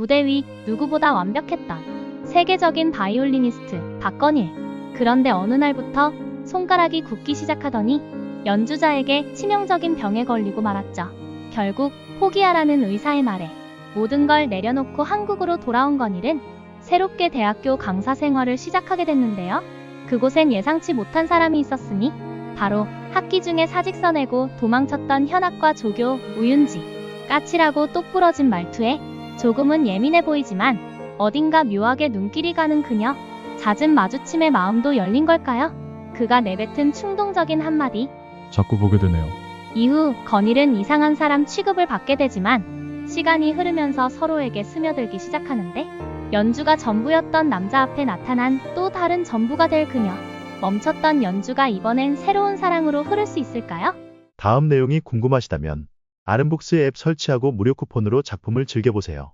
무대 위 누구보다 완벽했던 세계적인 바이올리니스트 박건일. 그런데 어느 날부터 손가락이 굳기 시작하더니 연주자에게 치명적인 병에 걸리고 말았죠. 결국 포기하라는 의사의 말에 모든 걸 내려놓고 한국으로 돌아온 건일은 새롭게 대학교 강사 생활을 시작하게 됐는데요. 그곳엔 예상치 못한 사람이 있었으니 바로 학기 중에 사직서 내고 도망쳤던 현악과 조교 우윤지. 까칠하고 똑부러진 말투에 조금은 예민해 보이지만 어딘가 묘하게 눈길이 가는 그녀. 잦은 마주침에 마음도 열린 걸까요? 그가 내뱉은 충동적인 한마디. 자꾸 보게 되네요. 이후 건일은 이상한 사람 취급을 받게 되지만 시간이 흐르면서 서로에게 스며들기 시작하는데 연주가 전부였던 남자 앞에 나타난 또 다른 전부가 될 그녀. 멈췄던 연주가 이번엔 새로운 사랑으로 흐를 수 있을까요? 다음 내용이 궁금하시다면 아름북스 앱 설치하고 무료 쿠폰으로 작품을 즐겨보세요.